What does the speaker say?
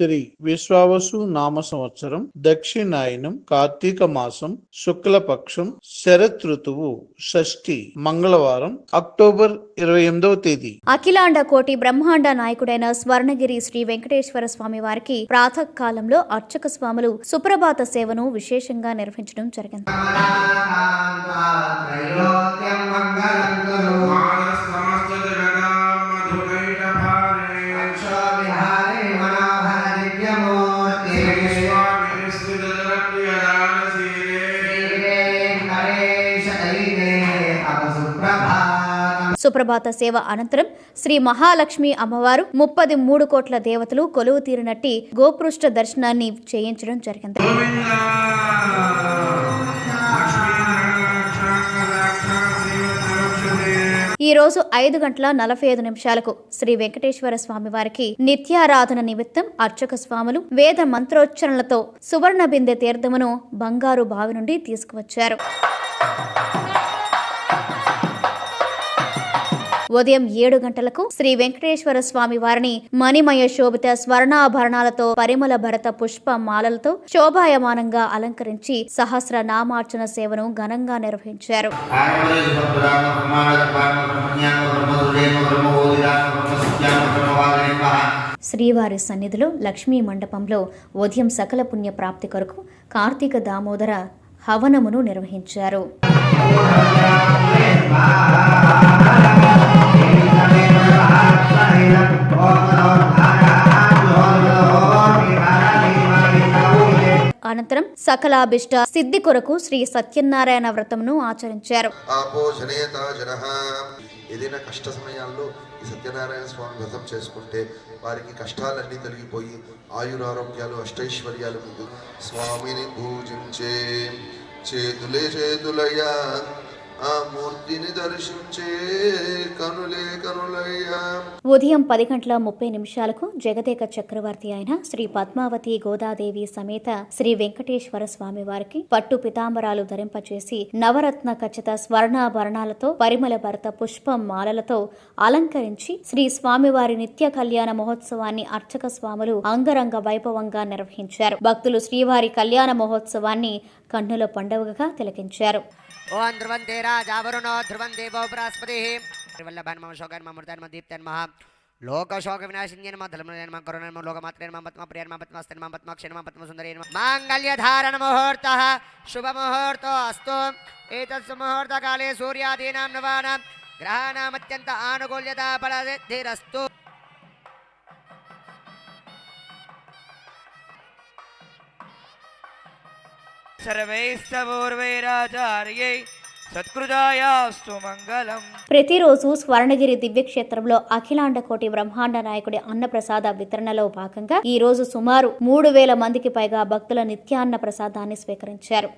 శ్రీ విశ్వావసు నామ సంవత్సరం దక్షిణాయనం కార్తీక మాసం శుక్లపక్షం శరత్ ఋతువు షష్ఠి మంగళవారం అక్టోబర్ ఇరవై ఎనిమిదవ తేదీ. అఖిలాండ కోటి బ్రహ్మాండ నాయకుడైన స్వర్ణగిరి శ్రీ వెంకటేశ్వర స్వామి వారికి ప్రాతకాలంలో అర్చక స్వాములు సుప్రభాత సేవను విశేషంగా నిర్వహించడం జరిగింది. సుప్రభాత సేవ అనంతరం శ్రీ మహాలక్ష్మి అమ్మవారు ముప్పది మూడు కోట్ల దేవతలు కొలువు తీరినట్టి గోపృష్ఠ దర్శనాన్ని చేయించడం జరిగింది. ఈ రోజు ఐదు గంటల నలభై ఐదు నిమిషాలకు శ్రీ వెంకటేశ్వర స్వామి వారికి నిత్యారాధన నిమిత్తం అర్చక స్వాములు వేద మంత్రోచ్చరణలతో సువర్ణ బిందె తీర్థమును బంగారు బావి నుండి తీసుకువచ్చారు. ఉదయం ఏడు గంటలకు శ్రీ వెంకటేశ్వర స్వామి వారిని మణిమయ శోభిత స్వర్ణాభరణాలతో పరిమళ భరత పుష్ప మాలలతో శోభాయమానంగా అలంకరించి సహస్ర నామార్చన సేవను ఘనంగా నిర్వహించారు. శ్రీవారి సన్నిధిలో లక్ష్మీ మండపంలో ఉదయం సకల పుణ్య ప్రాప్తి కొరకు కార్తీక దామోదర హవనమును నిర్వహించారు. అనంతరం సకలాభిష్ట సిద్ధి కొరకు శ్రీ సత్యనారాయణ వ్రతమును ఆచరించారు. ఏదైనా కష్ట సమయాల్లో ఈ సత్యనారాయణ స్వామి వ్రతం చేసుకుంటే వారికి కష్టాలన్నీ తొలగిపోయి ఆయురారోగ్యాలు అష్టైశ్వర్యాలు స్వామిని పూజించే. చేతులే చేతులయ్యా ఆ మూర్తిని దర్శించే కనులే కనులయ్యా. ఉదయం పది గంటల ముప్పై నిమిషాలకు జగదేక చక్రవర్తి అయిన శ్రీ పద్మావతి గోదాదేవి సమేత శ్రీ వెంకటేశ్వర స్వామి వారికి పట్టు పితాంబరాలు ధరింపచేసి నవరత్న ఖచ్చిత స్వర్ణాభరణాలతో పరిమళ భరత పుష్పం మాలలతో అలంకరించి శ్రీ స్వామివారి నిత్య కళ్యాణ మహోత్సవాన్ని అర్చక స్వాములు అంగరంగ వైభవంగా నిర్వహించారు. భక్తులు శ్రీవారి కళ్యాణ మహోత్సవాన్ని కన్నుల పండుగగా తిలకించారు. ఓం राजावरुणो आवरण ध्रुवन देव बृहस्पति लोकशोक शोकान् मम शुभमुहूर्तो अस्तु एतत्सु मुहूर्तकाले सूर्यादीनां नवानां ग्रहाणामत्यन्त आनुकूल्यता फलसिद्धिरस्तु। सर्वैस्तपूर्वैराचार्यै ప్రతిరోజు స్వర్ణగిరి దివ్యక్షేత్రంలో అఖిలాండ కోటి బ్రహ్మాండ నాయకుడి అన్నప్రసాద వితరణలో భాగంగా ఈ రోజు సుమారు మూడు వేల మందికి పైగా భక్తుల నిత్యాన్న ప్రసాదాన్ని స్వీకరించారు